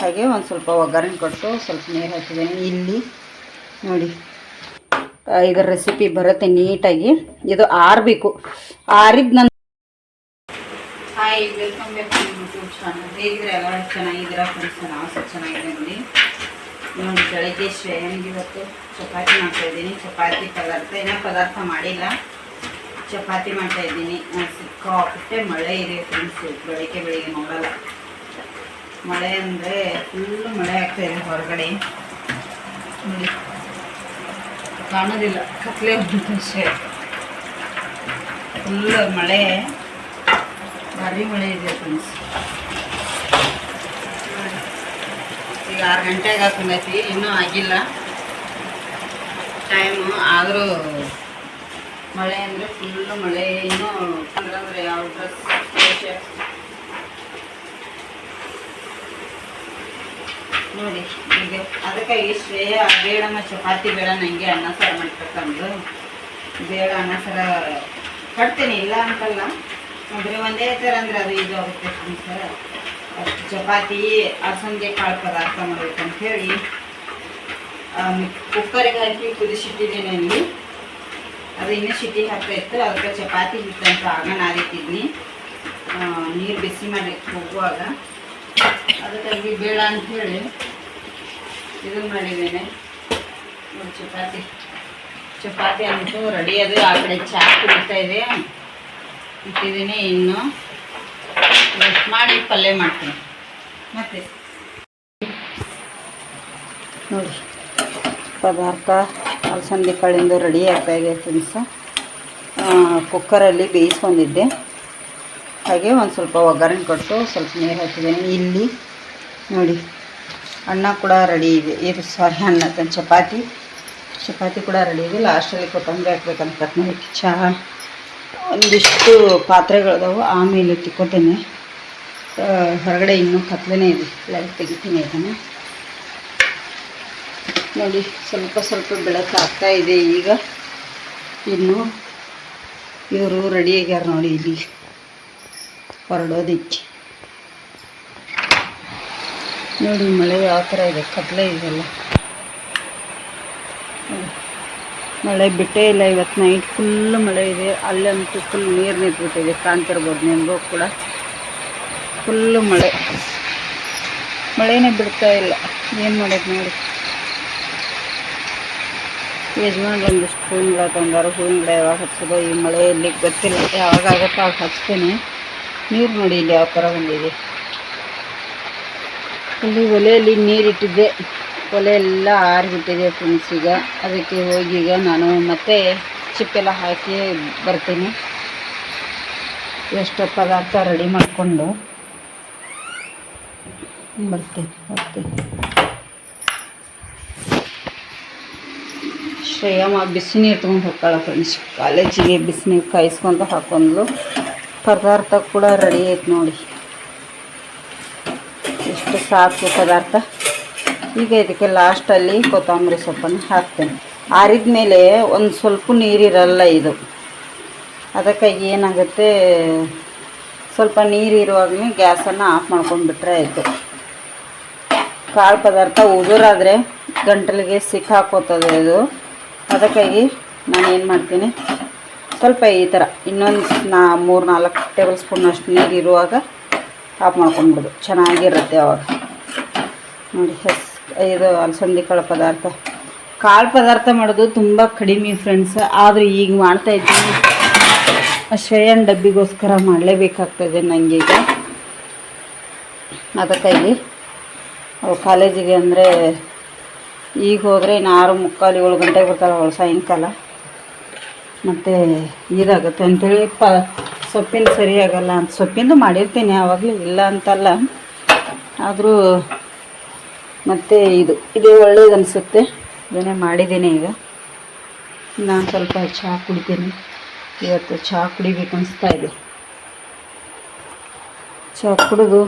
ಹಾಗೆ ಒಂದು ಸ್ವಲ್ಪ ಒಗ್ಗರಣೆ ಕೊಟ್ಟು ಸ್ವಲ್ಪ ನೀರು ಹಾಕಿದ್ದೀನಿ. ಇಲ್ಲಿ ನೋಡಿ ಇದರ ರೆಸಿಪಿ ಬರುತ್ತೆ ನೀಟಾಗಿ. ಇದು ಆರಬೇಕು. ಆರಿದ ನನ್ನ hi welcome back to YouTube channel ಹೇಗಿದ್ರೆ ಎಲ್ಲ ಚೆನ್ನಾಗಿದ್ದೀರಾ ಫ್ರೆಂಡ್ಸ್ ನಾವು ಸಹ ಚೆನ್ನಾಗಿದೆ ನೋಡಿ. ನೋಡಿ, ಬೆಳಗ್ಗೆ ಶ್ರೇಯನಿಗೆ ಇವತ್ತು ಚಪಾತಿ ಮಾಡ್ತಾ ಇದ್ದೀನಿ. ಚಪಾತಿ ಪದಾರ್ಥ ಏನೋ ಪದಾರ್ಥ ಮಾಡಿಲ್ಲ. ಚಪಾತಿ ಮಾಡ್ತಾ ಇದ್ದೀನಿ. ಸಿಕ್ಕಾಪಟ್ಟೆ ಮಳೆ ಇದೆ ಫ್ರೆಂಡ್ಸ್ ಬೆಳಗ್ಗೆ ಬೆಳಿಗ್ಗೆ ನೋಡಲ್ಲ ಮಳೆ ಅಂದರೆ ಫುಲ್ಲು ಮಳೆ ಆಗ್ತಾ ಇದೆ ಹೊರಗಡೆ. ನೋಡಿ. ಕಾಣೋದಿಲ್ಲ, ಕತ್ಲೆ ಅಷ್ಟೇ. ಫುಲ್ ಮಳೆ. ಭಾರಿ ಮಳೆ ಇದೆ ಫ್ರೆಂಡ್ಸ್ ಈಗ ಆರು ಗಂಟೆಗೆ ಹಾಕೊಂಡೈತಿ ಇನ್ನೂ ಆಗಿಲ್ಲ. ಟೈಮು ಆದರೂ ಮಳೆ ಅಂದರೆ ಫುಲ್ಲು ಮಳೆ, ಇನ್ನೂ ಅಂದ್ರೆ ಯಾವ ಡ್ರೆಸ್ ನೋಡಿ ಈಗ ಅದಕ್ಕಾಗಿ ಶ್ರೇಯ ಬೇಡಮ್ಮ ಚಪಾತಿ ಬೇಡ ನನಗೆ ಅನ್ನ ಸಾರು ಮಾಡ್ಬೇಕಂದು ಬೇಡ ಅನ್ನ ಸಾರ ಕಟ್ತೀನಿ, ಇಲ್ಲ ಅಂತಲ್ಲ. ಆದರೆ ಒಂದೇ ಥರ ಅಂದರೆ ಅದು ಇದು ಆಗುತ್ತೆ ಸರ್. ಚಪಾತಿ ಅಸಂಜೆ ಕಾಳು ಪದಾರ್ಥ ಮಾಡಬೇಕಂತ ಹೇಳಿ ಕುಕ್ಕರಿಗೆ ಹಾಕಿ ಕುದಿಸಿಟ್ಟಿದ್ದೀನಿ ಅಲ್ಲಿ. ಅದು ಇನ್ನೂ ಸಿಟಿ ಹಾಕ್ತಾ ಇತ್ತು, ಅದಕ್ಕೆ ಚಪಾತಿ ಹಿಟ್ಟಂತ ಆಗ ನಾರಿತಿದ್ನಿ ನೀರು ಬಿಸಿ ಮಾಡಿ ಹೋಗುವಾಗ. ಅದಕ್ಕಾಗಿ ಬೇಡ ಅಂತ ಹೇಳಿ ಇದನ್ನು ಮಾಡಿದ್ದೇನೆ. ಚಪಾತಿ. ಚಪಾತಿ ಅಂತೂ ರೆಡಿ ಅದು. ಆ ಕಡೆ ಚಾ ಕುಡಿತಾ ಇದೆ. ಇಟ್ಟಿದ್ದೀನಿ ಇನ್ನು. ರೆಸ್ಟ್ ಮಾಡಿ ಪಲ್ಯ ಮಾಡ್ತೀನಿ. ಮತ್ತೆ? ನೋಡಿ. ಪದಾರ್ಥ ಅಲಸಂದಿ ಕಾಳಿಂದ ರೆಡಿ ಆಗ್ತಾ ಇದೆ ಫ್ರೆಂಡ್ಸ್ ಕುಕ್ಕರಲ್ಲಿ ಬೇಯಿಸ್ಕೊಂಡಿದ್ದೆ. ಹಾಗೆ ಒಂದು ಸ್ವಲ್ಪ ಒಗ್ಗರಣೆ ಕೊಟ್ಟು ಸ್ವಲ್ಪ ನೀರು ಹಾಕಿದ್ದೀನಿ. ಇಲ್ಲಿ ನೋಡಿ. ಅನ್ನ ಕೂಡ ರೆಡಿ ಇದೆ. ಇದು ಸಾರಿ ಅನ್ನ ಚಪಾತಿ. ಚಪಾತಿ ಕೂಡ ರೆಡಿ ಇದೆ. ಲಾಸ್ಟಲ್ಲಿ ಕೊತ್ತಂಬರಿ ಹಾಕ್ಬೇಕಂತ ಕಟ್ ಮಾಡಿ ಚಹಾ ಒಂದಿಷ್ಟು ಪಾತ್ರೆಗಳಿದಾವೆ. ಆಮೇಲೆ ತಿಕ್ಕೋತೇನೆ ಹೊರಗಡೆ ಇನ್ನೂ ಕತ್ಲೇ ಇದೆ. ಲೈಟ್ ತೆಗಿತೀನಿ ಇದನ್ನು. ನೋಡಿ, ಸ್ವಲ್ಪ ಸ್ವಲ್ಪ ಬೆಳಕು ಆಗ್ತಾ ಇದೆ ಈಗ. ಇನ್ನು ಇವರು ರೆಡಿ ಆಗ್ಯಾರ ನೋಡಿ ಇಲ್ಲಿ. ಹೊರಡೋದಿಕ್ಕೆ. ನೋಡಿ, ಮಳೆ ಯಾವ ಥರ ಇದೆ, ಕತ್ಲೆ ಇದೆಲ್ಲ. ಮಳೆ ಬಿಟ್ಟೇ ಇಲ್ಲ, ಇವತ್ತು ನೈಟ್ ಫುಲ್ ಮಳೆ ಇದೆ. ಅಲ್ಲಂತೂ ಫುಲ್ ನೀರು ನಿಂತ್ಬಿಟ್ಟಿದೆ, ಕಾಣ್ತಿರ್ಬೋದು ನಿಮಗೂ ಕೂಡ. ಫುಲ್ಲು ಮಳೆ. ಮಳೆನೇ ಬಿಡ್ತಾ ಇಲ್ಲ. ಏನು ಮಾಡೋದು ನೋಡಿ. ಯಜಮಾನ್ರು ಒಂದಿಷ್ಟು ಹೂವಿನ ಗಿಡ ತಂದಾರು ಹೂವಿನ ಗಿಡ ಯಾವಾಗ ಹಚ್ಚೋದು ಈ ಮಳೆಯಲ್ಲಿ ಗೊತ್ತಿಲ್ಲ. ಯಾವಾಗ ಆಗುತ್ತೋ ಅವಾಗ ಹಚ್ತೀನಿ. ನೀರು ನೋಡಿ ಇಲ್ಲಿ ಯಾವ ಥರ ಬಂದಿದೆ. ಇಲ್ಲಿ ಒಲೆಯಲ್ಲಿ ನೀರಿಟ್ಟಿದ್ದೆ. ಒಲೆ ಎಲ್ಲ ಆರಿಬಿಟ್ಟಿದೆ ಫ್ರೆಂಡ್ಸ್ ಈಗ. ಅದಕ್ಕೆ ಹೋಗಿ ಈಗ ನಾನು ಮತ್ತೆ ಚಿಪ್ಪೆಲ್ಲ ಹಾಕಿ ಬರ್ತೀನಿ. ಎಷ್ಟು ಪದಾರ್ಥ ರೆಡಿ ಮಾಡಿಕೊಂಡು ಬರ್ತೀನಿ ಬರ್ತೀನಿ. ಶ್ರೇಯಮ್ಮ ಬಿಸಿನೀರು ತೊಗೊಂಡು ಹೋಗ್ತಾಳೆ ಫ್ರೆಂಡ್ಸ್ ಕಾಲೇಜಿಗೆ ಬಿಸಿನೀರು ಕಾಯಿಸ್ಕೊಂಡು ಹಾಕೊಂಡ್ಲು ಪದಾರ್ಥ ಕೂಡ ರೆಡಿ ಐತೆ ನೋಡಿ. ಎಷ್ಟು ಸಾಕು ಪದಾರ್ಥ. ಈಗ ಇದಕ್ಕೆ ಲಾಸ್ಟಲ್ಲಿ ಕೊತ್ತಂಬರಿ ಸೊಪ್ಪನ್ನು ಹಾಕ್ತೇನೆ. ಆರಿದ ಮೇಲೆ ಒಂದು ಸ್ವಲ್ಪ ನೀರಿರಲ್ಲ ಇದು. ಅದಕ್ಕಾಗಿ ಏನಾಗುತ್ತೆ? ಸ್ವಲ್ಪ ನೀರಿರುವಾಗಲೇ ಗ್ಯಾಸನ್ನು ಆಫ್ ಮಾಡ್ಕೊಂಡ್ಬಿಟ್ರೆ ಆಯಿತು. ಕಾಳು ಪದಾರ್ಥ ಉದುರಾದರೆ ಗಂಟಲಿಗೆ ಸಿಕ್ಕಾಕೋತದೆ ಇದು. ಅದಕ್ಕಾಗಿ ನಾನು ಏನು ಮಾಡ್ತೀನಿ? ಸ್ವಲ್ಪ ಈ ಥರ ಇನ್ನೊಂದು ನಾ ಮೂರು ನಾಲ್ಕು ಟೇಬಲ್ ಸ್ಪೂನಷ್ಟು ನೀರು ಇರುವಾಗ ಆಫ್ ಮಾಡ್ಕೊಂಡ್ಬಿಡು. ಚೆನ್ನಾಗಿರುತ್ತೆ ಅವಾಗ. ನೋಡಿ ಹೆಸ್ ಇದು ಅಲಸಂದಿ ಕಾಳು ಪದಾರ್ಥ. ಕಾಳು ಪದಾರ್ಥ ಮಾಡೋದು ತುಂಬ ಕಡಿಮೆ ಫ್ರೆಂಡ್ಸ್ ಆದರೆ ಈಗ ಮಾಡ್ತಾ ಇದ್ದೀನಿ. ಶ್ರೇಯನ್ ಡಬ್ಬಿಗೋಸ್ಕರ ಮಾಡಲೇಬೇಕಾಗ್ತದೆ ನನಗೀಗ ಅದಕ್ಕಾಗಿ ಅವು ಕಾಲೇಜಿಗೆ ಅಂದರೆ ಈಗ ಹೋದರೆ ಇನ್ನು ಆರು ಮುಕ್ಕಾಲು ಏಳು ಗಂಟೆಗೆ ಬರ್ತಾಳೆ ಅವಳು ಸಾಯಂಕಾಲ. ಮತ್ತು ಇದಾಗುತ್ತೆ ಅಂತೇಳಿ ಪ ಸೊಪ್ಪಿನ ಸರಿ ಆಗಲ್ಲ ಅಂತ ಸೊಪ್ಪಿಂದು ಮಾಡಿರ್ತೀನಿ, ಯಾವಾಗಲೂ ಇಲ್ಲ ಅಂತಲ್ಲ. ಆದರೂ ಮತ್ತು ಇದು ಇದು ಒಳ್ಳೇದು ಅನಿಸುತ್ತೆ. ಇದನ್ನೇ ಮಾಡಿದ್ದೀನಿ ಈಗ. ನಾನು ಸ್ವಲ್ಪ ಚಹಾ ಕುಡಿತೀನಿ. ಇವತ್ತು ಚಹಾ ಕುಡಿಬೇಕು ಅನಿಸ್ತಾ ಇದೆ. ಚಹಾ ಕುಡಿದು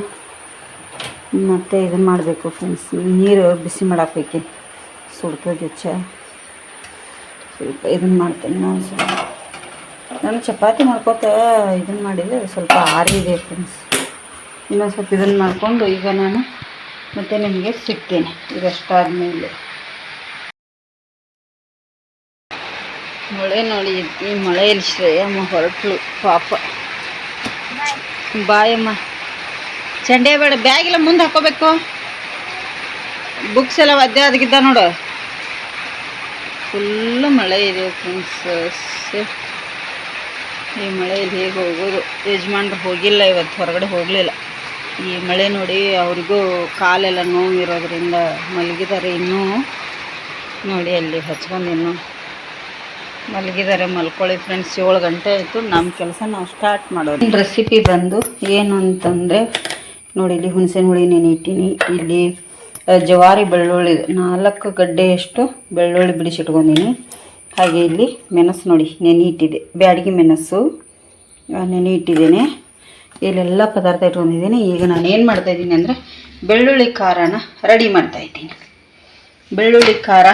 ಮತ್ತು ಇದನ್ನು ಮಾಡಬೇಕು ಫ್ರೆಂಡ್ಸ್ ನೀರು ಬಿಸಿ ಮಾಡಾಕಬೇಕು. ಸುಡ್ತದೆ ಚಹಾ ಸ್ವಲ್ಪ ಇದನ್ನು ಮಾಡ್ತೀನಿ ನಾನು ಸ್ವಲ್ಪ. ನಾನು ಚಪಾತಿ ಮಾಡ್ಕೋತ ಇದನ್ನು ಮಾಡಿದರೆ ಸ್ವಲ್ಪ ಆರಿದೆ ಫ್ರೆಂಡ್ಸ್ ಇನ್ನೊಂದು ಸ್ವಲ್ಪ ಇದನ್ನು ಮಾಡಿಕೊಂಡು ಈಗ ನಾನು ಮತ್ತೆ ನಿಮಗೆ ಸಿಗ್ತೇನೆ ಇದಷ್ಟಾದಮೇಲೆ ಮಳೆ ನೋಡಿ, ಈ ಮಳೆಯಲ್ಲಿ ಶ್ರೇಯಮ್ಮ ಹೊರಟ್ಲು, ಪಾಪ. ಬಾಯಮ್ಮ. ಚಂಡೆ ಬೇಡ, ಬ್ಯಾಗಿಲ್ಲ ಮುಂದೆ ಹಾಕೋಬೇಕು. ಬುಕ್ಸ್ ಎಲ್ಲ ಒದ್ದೆ ಅದಕ್ಕಿದ್ದ ನೋಡು. ಫುಲ್ಲು ಮಳೆ ಇದೆ ಫ್ರೆಂಡ್ಸ್ ಈ ಮಳೆಯಲ್ಲಿ ಹೇಗೆ ಹೋಗೋದು? ಯಜಮಾನ್ರು ಹೋಗಿಲ್ಲ, ಇವತ್ತು ಹೊರಗಡೆ ಹೋಗಲಿಲ್ಲ. ಈ ಮಳೆ ನೋಡಿ ಅವರಿಗೂ ಕಾಲೆಲ್ಲ ನೋವಿರೋದ್ರಿಂದ ಮಲಗಿದ್ದಾರೆ ಇನ್ನೂ. ನೋಡಿ ಅಲ್ಲಿ ಹಚ್ಕೊಂಡು ಇನ್ನೂ ಮಲಗಿದ್ದಾರೆ, ಮಲ್ಕೊಳ್ಳಿ ಫ್ರೆಂಡ್ಸ್ ಏಳು ಗಂಟೆ ಆಯಿತು, ನಮ್ಮ ಕೆಲಸ ನಾವು ಸ್ಟಾರ್ಟ್ ಮಾಡೋದು ರೆಸಿಪಿ ಬಂದು, ಏನು ಅಂತಂದರೆ, ನೋಡಿ ಇಲ್ಲಿ ಹುಣಸೆ ಹುಳಿ ನೆನಿಟ್ಟಿನಿ ಇಲ್ಲಿ ಜವಾರಿ ಬೆಳ್ಳುಳ್ಳಿ ನಾಲ್ಕು ಗಡ್ಡೆಯಷ್ಟು ಬೆಳ್ಳುಳ್ಳಿ ಬಿಡಿಸಿಟ್ಕೊಂಡಿನಿ. ಹಾಗೆ ಇಲ್ಲಿ ಮೆಣಸು ನೋಡಿ, ನೆನೆ ಇಟ್ಟಿದೆ ಬ್ಯಾಡಗಿ ಮೆಣಸು. ನೆನೆ ಇಟ್ಟಿದ್ದೇನೆ. ಇಲ್ಲೆಲ್ಲ ಪದಾರ್ಥ ಇಟ್ಕೊಂಡಿದ್ದೀನಿ. ಈಗ ನಾನು ಏನು ಮಾಡ್ತಾಯಿದ್ದೀನಿ ಅಂದರೆ ಬೆಳ್ಳುಳ್ಳಿ ಖಾರನ ರೆಡಿ ಮಾಡ್ತಾಯಿದ್ದೀನಿ ಬೆಳ್ಳುಳ್ಳಿ ಖಾರ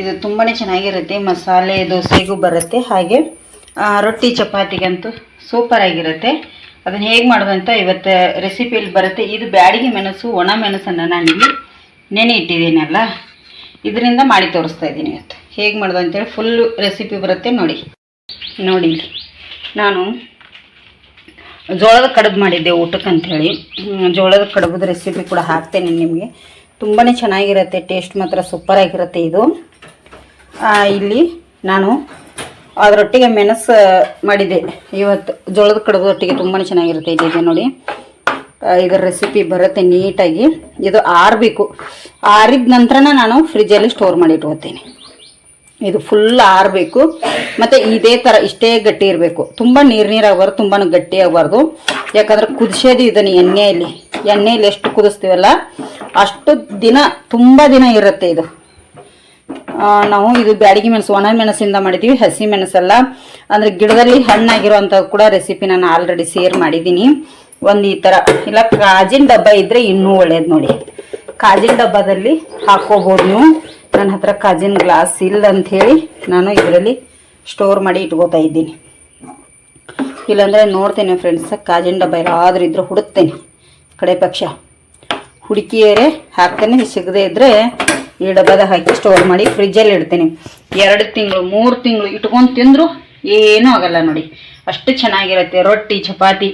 ಇದು ತುಂಬಾ ಚೆನ್ನಾಗಿರುತ್ತೆ. ಮಸಾಲೆ, ದೋಸೆಗೂ ಬರುತ್ತೆ. ಹಾಗೆ ರೊಟ್ಟಿ ಚಪಾತಿಗಂತೂ ಸೂಪರ್ ಆಗಿರುತ್ತೆ. ಅದನ್ನು ಹೇಗೆ ಮಾಡೋದಂತ ಇವತ್ತು ರೆಸಿಪಿಯಲ್ಲಿ ಬರುತ್ತೆ. ಇದು ಬ್ಯಾಡಿಗೆ ಮೆಣಸು, ಒಣ ಮೆಣಸನ್ನು ನಾನಿಲ್ಲಿ ನೆನೆ ಇಟ್ಟಿದ್ದೀನಲ್ಲ, ಇದರಿಂದ ಮಾಡಿ ತೋರಿಸ್ತಾ ಇದ್ದೀನಿ ಇವತ್ತು. ಹೇಗೆ ಮಾಡೋದು ಅಂತೇಳಿ ಫುಲ್ಲು ರೆಸಿಪಿ ಬರುತ್ತೆ ನೋಡಿ. ನೋಡಿ ನಾನು ಜೋಳದ ಕಡುಬು ಮಾಡಿದ್ದೆ ಊಟಕ್ಕೆ ಅಂಥೇಳಿ ಜೋಳದ ಕಡುಬದ ರೆಸಿಪಿ ಕೂಡ ಹಾಕ್ತೇನೆ ನಿಮಗೆ. ತುಂಬಾ ಚೆನ್ನಾಗಿರುತ್ತೆ ಟೇಸ್ಟ್ ಮಾತ್ರ ಸೂಪರಾಗಿರುತ್ತೆ ಇದು. ಇಲ್ಲಿ ನಾನು ಅದರೊಟ್ಟಿಗೆ ಮೆಣಸು ಮಾಡಿದೆ ಇವತ್ತು ಜೋಳದ ಕಡುಬೊಟ್ಟಿಗೆ ತುಂಬಾ ಚೆನ್ನಾಗಿರುತ್ತೆ ಇದೆ ನೋಡಿ. ಇದರ ರೆಸಿಪಿ ಬರುತ್ತೆ ನೀಟಾಗಿ. ಇದು ಆರಬೇಕು. ಆರಿದ ನಂತರನ ನಾನು ಫ್ರಿಜ್ಜಲ್ಲಿ ಸ್ಟೋರ್ ಮಾಡಿ ಇಟ್ಕೋತೀನಿ. ಇದು ಫುಲ್ ಆರಬೇಕು. ಮತ್ತು ಇದೇ ಥರ ಇಷ್ಟೇ ಗಟ್ಟಿ ಇರಬೇಕು. ತುಂಬ ನೀರು ನೀರಾಗಬಾರ್ದು ತುಂಬಾ ಗಟ್ಟಿ ಆಗಬಾರ್ದು. ಯಾಕಂದ್ರೆ ಕುದಿಸೋದು ಇದನ್ನು ಎಣ್ಣೆಯಲ್ಲಿ. ಎಣ್ಣೆಯಲ್ಲಿ ಎಷ್ಟು ಕುದಿಸ್ತೀವಲ್ಲ, ಅಷ್ಟು ದಿನ ತುಂಬ ದಿನ ಇರುತ್ತೆ ಇದು. ನಾವು ಇದು ಬ್ಯಾಡಗಿ ಮೆಣಸು, ಒಣ ಮೆಣಸಿಂದ ಮಾಡಿದ್ದೀವಿ ಹಸಿ ಮೆಣಸಲ್ಲ. ಅಂದರೆ ಗಿಡದಲ್ಲಿ ಹಣ್ಣಾಗಿರುವಂತ ಕೂಡ ರೆಸಿಪಿ ನಾನು ಆಲ್ರೆಡಿ ಶೇರ್ ಮಾಡಿದ್ದೀನಿ ಒಂದು ಈ ಥರ ಇಲ್ಲ, ಕಾಜಿನ ಡಬ್ಬ ಇದ್ದರೆ ಇನ್ನೂ ಒಳ್ಳೇದು ನೋಡಿ. ಕಾಜಿನ ಡಬ್ಬದಲ್ಲಿ ಹಾಕೋಬಹುದು ನೀವು. ನನ್ನ ಹತ್ರ ಕಾಜಿನ ಗ್ಲಾಸ್ ಇಲ್ಲ ಅಂಥೇಳಿ ನಾನು ಇದರಲ್ಲಿ ಸ್ಟೋರ್ ಮಾಡಿ ಇಟ್ಕೋತಾ ಇದ್ದೀನಿ. ಇಲ್ಲಾಂದರೆ ನೋಡ್ತೇನೆ ಫ್ರೆಂಡ್ಸ್ ಕಾಜಿನ ಡಬ್ಬ ಎಲ್ಲಾದ್ರೂ ಇದ್ರೆ ಹುಡುಕ್ತೇನೆ ಕಡೆ ಪಕ್ಷ. ಹುಡುಕಿಯರೇ ಹಾಕ್ತೇನೆ, ಸಿಗದೇ ಇದ್ದರೆ ಈ ಡಬ್ಬದ ಹಾಕಿ ಸ್ಟೋರ್ ಮಾಡಿ ಫ್ರಿಜ್ಜಲ್ಲಿ ಇಡ್ತೇನೆ. ಎರಡು ತಿಂಗಳು, ಮೂರು ತಿಂಗಳು ಇಟ್ಕೊಂಡು ತಿಂದರೂ ಏನೂ ಆಗಲ್ಲ ನೋಡಿ. ಅಷ್ಟು ಚೆನ್ನಾಗಿರುತ್ತೆ, ರೊಟ್ಟಿ, ಚಪಾತಿ.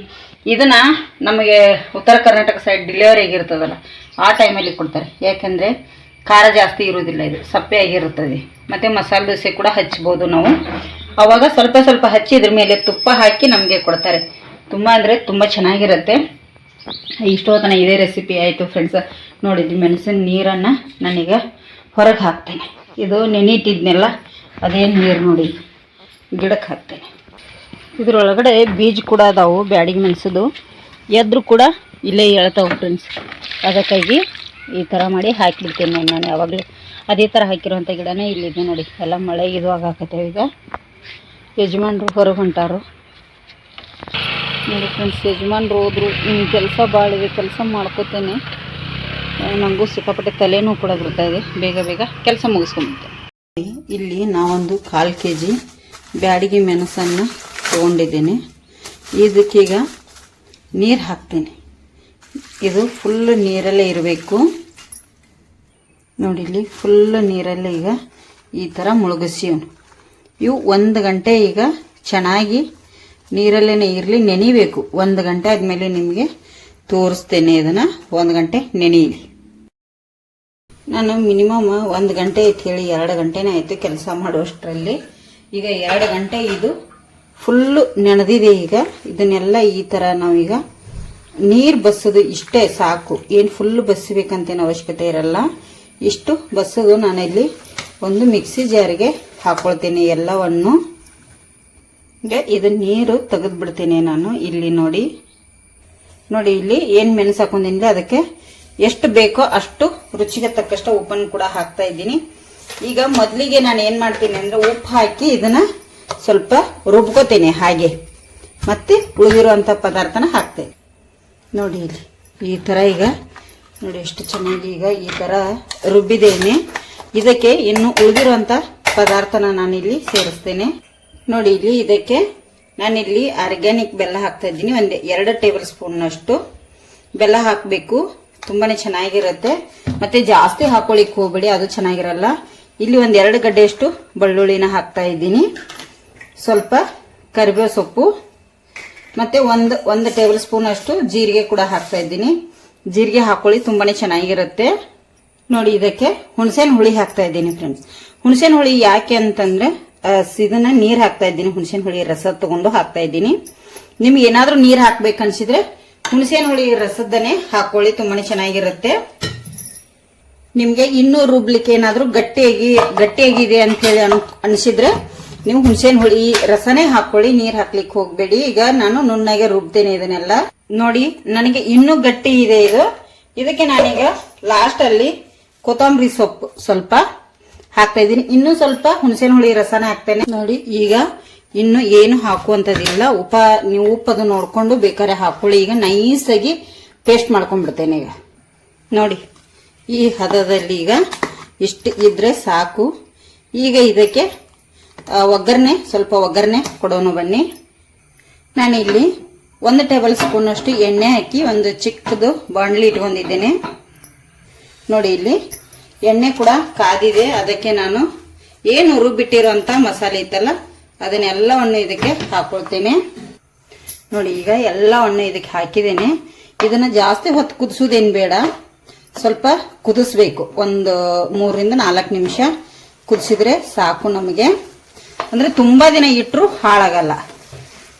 ಇದನ್ನು ನಮಗೆ ಉತ್ತರ ಕರ್ನಾಟಕ ಸೈಡ್ ಡಿಲಿವರಿ ಆಗಿರ್ತದಲ್ಲ ಆ ಟೈಮಲ್ಲಿ ಕೊಡ್ತಾರೆ. ಯಾಕೆಂದರೆ ಖಾರ ಜಾಸ್ತಿ ಇರೋದಿಲ್ಲ ಇದು, ಸಪ್ಪೆ ಆಗಿರುತ್ತದೆ. ಮತ್ತು ಮಸಾಲೆ ದೋಸೆ ಕೂಡ ಹಚ್ಬೋದು ನಾವು. ಅವಾಗ ಸ್ವಲ್ಪ ಸ್ವಲ್ಪ ಹಚ್ಚಿ ಇದ್ರ ಮೇಲೆ ತುಪ್ಪ ಹಾಕಿ ನಮಗೆ ಕೊಡ್ತಾರೆ. ತುಂಬ ಅಂದರೆ ತುಂಬ ಚೆನ್ನಾಗಿರುತ್ತೆ. ಇಷ್ಟೊತ್ತನ ಇದೇ ರೆಸಿಪಿ ಆಯಿತು ಫ್ರೆಂಡ್ಸ್ ನೋಡಿದ್ವಿ ಮೆಣಸಿನ ನೀರನ್ನು ನಾನೀಗ ಹೊರಗೆ ಹಾಕ್ತೇನೆ. ಇದು ನೆನೆಯಿಟ್ಟಿದ್ನೆಲ್ಲ ಅದೇ ನೀರು ನೋಡಿ ಗಿಡಕ್ಕೆ ಹಾಕ್ತೇನೆ. ಇದರೊಳಗಡೆ ಬೀಜ ಕೂಡ ಅದಾವು, ಬ್ಯಾಡಿಗೆ ಮೆಣಸದು. ಎದ್ರು ಕೂಡ ಇಲ್ಲೇ ಹೇಳ್ತಾವೆ ಫ್ರೆಂಡ್ಸ್ ಅದಕ್ಕಾಗಿ ಈ ಥರ ಮಾಡಿ ಹಾಕಿಬಿಡ್ತೀನಿ ನೋಡಿ ನಾನು ಯಾವಾಗಲೂ ಅದೇ ಥರ ಹಾಕಿರುವಂಥ ಗಿಡನೇ ಇಲ್ಲಿದೆ ನೋಡಿ. ಎಲ್ಲ ಮಳೆ ಇದು ಆಗಾಕತ್ತೇವೆ ಈಗ. ಯಜಮಾನ್ರು ಹೊರಗೆ ಹೊಂಟಾರು. ನೋಡಿ ಫ್ರೆಂಡ್ಸ್, ಯಜಮಾನ್ರು ಹೋದ್ರು. ಇನ್ನು ಕೆಲಸ ಭಾಳ ಇದೆ, ಕೆಲಸ ಮಾಡ್ಕೋತೇನೆ. ನನಗೂ ಸಿಕ್ಕಾಪಟ್ಟೆ ತಲೆನೂ ಕೂಡ ಬರ್ತಾ ಇದೆ. ಬೇಗ ಬೇಗ ಕೆಲಸ ಮುಗಿಸ್ಕೊಂಬಿಟ್ಟೆ ಇಲ್ಲಿ ನಾವೊಂದು ಕಾಲು ಕೆ ಜಿ ಬ್ಯಾಡಿಗೆ ಮೆಣಸನ್ನು ತೊಗೊಂಡಿದ್ದೀನಿ. ಇದಕ್ಕೀಗ ನೀರು ಹಾಕ್ತೇನೆ. ಇದು ಫುಲ್ ನೀರಲ್ಲೇ ಇರಬೇಕು. ನೋಡಿ ಇಲ್ಲಿ ಫುಲ್ ನೀರಲ್ಲೇ ಈಗ ಈ ಥರ ಮುಳುಗಿಸಿ ಇವು ಒಂದು ಗಂಟೆ ಈಗ ಚೆನ್ನಾಗಿ ನೀರಲ್ಲೇ ಇರಲಿ, ನೆನಿಬೇಕು. ಒಂದು ಗಂಟೆ ಆದಮೇಲೆ ನಿಮಗೆ ತೋರಿಸ್ತೇನೆ ಇದನ್ನು. ಒಂದು ಗಂಟೆ ನೆನೆಯಲಿ ನಾನು ಮಿನಿಮಮ್ ಒಂದು ಗಂಟೆ ಐತೆ ಹೇಳಿ, ಎರಡು ಗಂಟೆನೇ ಆಯಿತು ಕೆಲಸ ಮಾಡುವಷ್ಟರಲ್ಲಿ. ಈಗ ಎರಡು ಗಂಟೆ ಇದು ಫುಲ್ಲು ನೆನೆದಿದೆ ಈಗ. ಇದನ್ನೆಲ್ಲ ಈ ಥರ ನಾವೀಗ ನೀರು ಬಸ್ಸೋದು ಇಷ್ಟೇ ಸಾಕು. ಏನು ಫುಲ್ ಬಸ್ಸಬೇಕಂತೇನು ಅವಶ್ಯಕತೆ ಇರಲ್ಲ. ಇಷ್ಟು ಬಸ್ಸೋದು ನಾನಿಲ್ಲಿ ಒಂದು ಮಿಕ್ಸಿ ಜಾರಿಗೆ ಹಾಕೊಳ್ತೀನಿ ಎಲ್ಲವನ್ನು. ಇದು ನೀರು ತೆಗೆದು ಬಿಡ್ತೀನಿ ನಾನು ಇಲ್ಲಿ ನೋಡಿ. ನೋಡಿ ಇಲ್ಲಿ ಏನು ಮೆಣಸು ಹಾಕೊಂಡಿದ್ದೆ ಅದಕ್ಕೆ ಎಷ್ಟು ಬೇಕೋ ಅಷ್ಟು ರುಚಿಗೆ ತಕ್ಕಷ್ಟು ಉಪ್ಪನ್ನು ಕೂಡ ಹಾಕ್ತಾ ಇದ್ದೀನಿ. ಈಗ ಮೊದಲಿಗೆ ನಾನು ಏನು ಮಾಡ್ತೀನಿ ಅಂದರೆ ಉಪ್ಪು ಹಾಕಿ ಇದನ್ನ ಸ್ವಲ್ಪ ರುಬ್ಕೋತೀನಿ ಹಾಗೆ. ಮತ್ತೆ ಉಳಿದಿರುವಂಥ ಪದಾರ್ಥನ ಹಾಕ್ತೇನೆ. ನೋಡಿ ಇಲ್ಲಿ, ಈ ಥರ ಈಗ, ನೋಡಿ ಎಷ್ಟು ಚೆನ್ನಾಗಿ ಈಗ ಈ ಥರ ರುಬ್ಬಿದ್ದೇನೆ. ಇದಕ್ಕೆ ಇನ್ನು ಉಳಿದಿರುವಂಥ ಪದಾರ್ಥನ ನಾನಿಲ್ಲಿ ಸೇರಿಸ್ತೇನೆ. ನೋಡಿ ಇಲ್ಲಿ ಇದಕ್ಕೆ ನಾನಿಲ್ಲಿ ಆರ್ಗ್ಯಾನಿಕ್ ಬೆಲ್ಲ ಹಾಕ್ತಾ ಇದ್ದೀನಿ, ಒಂದು ಎರಡು ಟೇಬಲ್ ಸ್ಪೂನ್ನಷ್ಟು ಬೆಲ್ಲ ಹಾಕಬೇಕು ತುಂಬಾ ಚೆನ್ನಾಗಿರುತ್ತೆ. ಮತ್ತು ಜಾಸ್ತಿ ಹಾಕೊಳ್ಳಿಕ್ಕೆ ಹೋಗ್ಬೇಡಿ, ಅದು ಚೆನ್ನಾಗಿರಲ್ಲ. ಇಲ್ಲಿ ಒಂದು ಎರಡು ಗಡ್ಡೆಯಷ್ಟು ಬೆಳ್ಳುಳ್ಳಿನ ಹಾಕ್ತಾ ಇದ್ದೀನಿ. ಸ್ವಲ್ಪ ಕರಿಬೇವು ಸೊಪ್ಪು ಮತ್ತೆ ಒಂದು ಒಂದು ಟೇಬಲ್ ಸ್ಪೂನ್ ಅಷ್ಟು ಜೀರಿಗೆ ಕೂಡ ಹಾಕ್ತಾ ಇದ್ದೀನಿ. ಜೀರಿಗೆ ಹಾಕೊಳ್ಳಿ, ತುಂಬಾನೇ ಚೆನ್ನಾಗಿರುತ್ತೆ. ನೋಡಿ, ಇದಕ್ಕೆ ಹುಣಸೆನ್ ಹುಳಿ ಹಾಕ್ತಾ ಇದ್ದೀನಿ ಫ್ರೆಂಡ್ಸ್ ಹುಣಸೆನ್ ಹುಳಿ ಯಾಕೆ ಅಂತಂದ್ರೆ ಇದನ್ನ ನೀರ್ ಹಾಕ್ತಾ ಇದ್ದೀನಿ. ಹುಣಸೆನ್ ಹುಳಿ ರಸ ತಗೊಂಡು ಹಾಕ್ತಾ ಇದ್ದೀನಿ. ನಿಮ್ಗೆ ಏನಾದ್ರೂ ನೀರ್ ಹಾಕ್ಬೇಕು ಅನ್ಸಿದ್ರೆ, ಹುಣಸೆನ್ ಹುಳಿ ರಸದನೆ ಹಾಕೊಳ್ಳಿ, ತುಂಬಾನೇ ಚೆನ್ನಾಗಿರುತ್ತೆ. ನಿಮ್ಗೆ ಇನ್ನೂ ರುಬ್ಲಿಕ್ಕೆ ಏನಾದ್ರೂ ಗಟ್ಟಿಯಾಗಿ, ಗಟ್ಟಿಯಾಗಿದೆ ಅಂತ ಹೇಳಿ ಅನ್, ಅನ್ಸಿದ್ರೆ ನೀವು ಹುಣಸೆನ್ ಹುಳಿ ರಸನೇ ಹಾಕೊಳ್ಳಿ, ನೀರ್ ಹಾಕ್ಲಿಕ್ಕೆ ಹೋಗ್ಬೇಡಿ. ಈಗ ನಾನು ನುಣ್ಣಗೆ ರುಬ್ತೇನೆ ಇದನ್ನೆಲ್ಲ. ನೋಡಿ, ನನಗೆ ಇನ್ನೂ ಗಟ್ಟಿ ಇದೆ ಇದು. ಇದಕ್ಕೆ ನಾನೀಗ ಲಾಸ್ಟ್ ಅಲ್ಲಿ ಕೊತ್ತಂಬರಿ ಸೊಪ್ಪು ಸ್ವಲ್ಪ ಹಾಕ್ತಾ ಇದ್ದೀನಿ. ಇನ್ನೂ ಸ್ವಲ್ಪ ಹುಣಸೇನ್ ಹುಳಿ ರಸನ ಹಾಕ್ತೇನೆ. ನೋಡಿ, ಈಗ ಇನ್ನು ಏನು ಹಾಕುವಂತದಿಲ್ಲ ಉಪ, ನೀವು ಉಪ್ಪದು ನೋಡ್ಕೊಂಡು ಬೇಕಾದ್ರೆ ಹಾಕೊಳ್ಳಿ. ಈಗ ನೈಸ್ ಆಗಿ ಪೇಸ್ಟ್ ಮಾಡ್ಕೊಂಡ್ಬಿಡ್ತೇನೆ ಈಗ. ನೋಡಿ, ಈ ಹದದಲ್ಲಿ ಈಗ ಇಷ್ಟು ಇದ್ರೆ ಸಾಕು. ಈಗ ಇದಕ್ಕೆ ಒಗ್ಗರಣೆ, ಸ್ವಲ್ಪ ಒಗ್ಗರಣೆ ಕೊಡೋಣ ಬನ್ನಿ. ನಾನು ಇಲ್ಲಿ ಒಂದು ಟೇಬಲ್ ಸ್ಪೂನ್ ಅಷ್ಟು ಎಣ್ಣೆ ಹಾಕಿ ಒಂದು ಚಿಕ್ಕದು ಬಾಣಲಿ ಇಟ್ಕೊಂಡಿದ್ದೇನೆ. ನೋಡಿ ಇಲ್ಲಿ ಎಣ್ಣೆ ಕೂಡ ಕಾದಿದೆ. ಅದಕ್ಕೆ ನಾನು ಏನು ರುಬ್ಬಿಟ್ಟಿರೋಂಥ ಮಸಾಲೆ ಇತ್ತಲ್ಲ, ಅದನ್ನೆಲ್ಲವನ್ನು ಇದಕ್ಕೆ ಹಾಕೊಳ್ತೇನೆ. ನೋಡಿ ಈಗ ಎಲ್ಲವನ್ನು ಇದಕ್ಕೆ ಹಾಕಿದ್ದೇನೆ. ಇದನ್ನ ಜಾಸ್ತಿ ಹೊತ್ತು ಕುದಿಸೋದೇನು ಬೇಡ. ಸ್ವಲ್ಪ ಕುದಿಸ್ಬೇಕು. ಒಂದು ಮೂರರಿಂದ ನಾಲ್ಕು ನಿಮಿಷ ಕುದಿಸಿದ್ರೆ ಸಾಕು ನಮಗೆ. ಅಂದ್ರೆ ತುಂಬಾ ದಿನ ಇಟ್ಟರು ಹಾಳಾಗಲ್ಲ.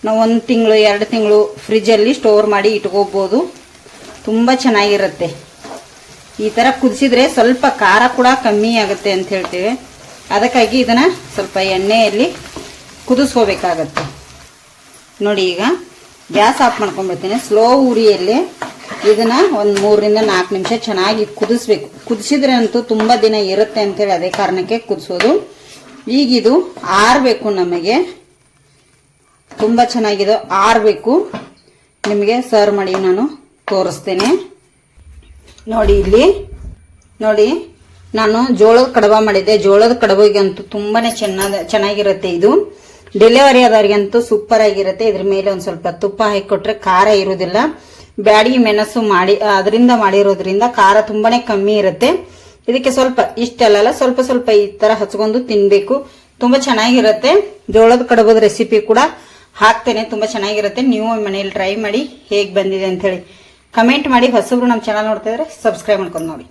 ನಾವು ಒಂದು ತಿಂಗಳು, ಎರಡು ತಿಂಗಳು ಫ್ರಿಜ್ಜಲ್ಲಿ ಸ್ಟೋರ್ ಮಾಡಿ ಇಟ್ಕೋಬಹುದು ತುಂಬ ಚೆನ್ನಾಗಿರುತ್ತೆ. ಈ ಥರ ಕುದಿಸಿದ್ರೆ ಸ್ವಲ್ಪ ಖಾರ ಕೂಡ ಕಮ್ಮಿ ಆಗುತ್ತೆ ಅಂತ ಹೇಳ್ತೇವೆ. ಅದಕ್ಕಾಗಿ ಇದನ್ನ ಸ್ವಲ್ಪ ಎಣ್ಣೆಯಲ್ಲಿ ಕುದಿಸ್ಕೋಬೇಕಾಗತ್ತೆ. ನೋಡಿ ಈಗ, ಗ್ಯಾಸ್ ಆಫ್ ಮಾಡ್ಕೊಂಡ್ಬಿಡ್ತೀನಿ. ಸ್ಲೋ ಉರಿಯಲ್ಲಿ ಇದನ್ನ ಒಂದು ಮೂರರಿಂದ ನಾಲ್ಕು ನಿಮಿಷ ಚೆನ್ನಾಗಿ ಕುದಿಸ್ಬೇಕು. ಕುದಿಸಿದ್ರೆ ಅಂತೂ ತುಂಬ ದಿನ ಇರುತ್ತೆ ಅಂತೇಳಿ ಅದೇ ಕಾರಣಕ್ಕೆ ಕುದಿಸೋದು. ಈಗ ಇದು ಆರಬೇಕು ನಮಗೆ. ತುಂಬ ಚೆನ್ನಾಗಿದೆ ಆರಬೇಕು. ನಿಮಗೆ ಸರ್ವ್ ಮಾಡಿ ನಾನು ತೋರಿಸ್ತೇನೆ. ನೋಡಿ ಇಲ್ಲಿ. ನೋಡಿ, ನಾನು ಜೋಳದ ಕಡಬ ಮಾಡಿದ್ದೆ. ಜೋಳದ ಕಡಬಿಗಂತೂ ತುಂಬಾನೇ ಚೆನ್ನಾದ, ಚೆನ್ನಾಗಿರುತ್ತೆ ಇದು. ಡೆಲಿವರಿ ಆದವ್ರಿಗಂತೂ ಸೂಪರ್ ಆಗಿರುತ್ತೆ. ಇದ್ರ ಮೇಲೆ ಒಂದು ಸ್ವಲ್ಪ ತುಪ್ಪ ಹಾಕಿಕೊಟ್ರೆ ಖಾರ ಇರುವುದಿಲ್ಲ ಬ್ಯಾಡಿ ಮೆಣಸು ಮಾಡಿ, ಅದರಿಂದ ಮಾಡಿರೋದ್ರಿಂದ ಖಾರ ತುಂಬಾನೇ ಕಮ್ಮಿ ಇರುತ್ತೆ. ಇದಕ್ಕೆ ಸ್ವಲ್ಪ ಇಷ್ಟಲ್ಲ ಸ್ವಲ್ಪ ಸ್ವಲ್ಪ ಈ ತರ ಹಚ್ಕೊಂಡು ತಿನ್ಬೇಕು. ತುಂಬಾ ಚೆನ್ನಾಗಿರುತ್ತೆ. ಜೋಳದ ಕಡಬದ ರೆಸಿಪಿ ಕೂಡ ಹಾಕ್ತೇನೆ. ತುಂಬಾ ಚೆನ್ನಾಗಿರುತ್ತೆ. ನೀವು ಮನೇಲಿ ಟ್ರೈ ಮಾಡಿ ಹೇಗೆ ಬಂದಿದೆ ಅಂತ ಹೇಳಿ. ಕಮೆಂಟ್ ಮಾಡಿ. ಹೊಸಬ್ರು ನಮ್ಮ ಚಾನಲ್ ನೋಡ್ತಾ ಇದ್ರೆ ಸಬ್ಸ್ಕ್ರೈಬ್ ಮಾಡ್ಕೊಂಡು ನೋಡಿ.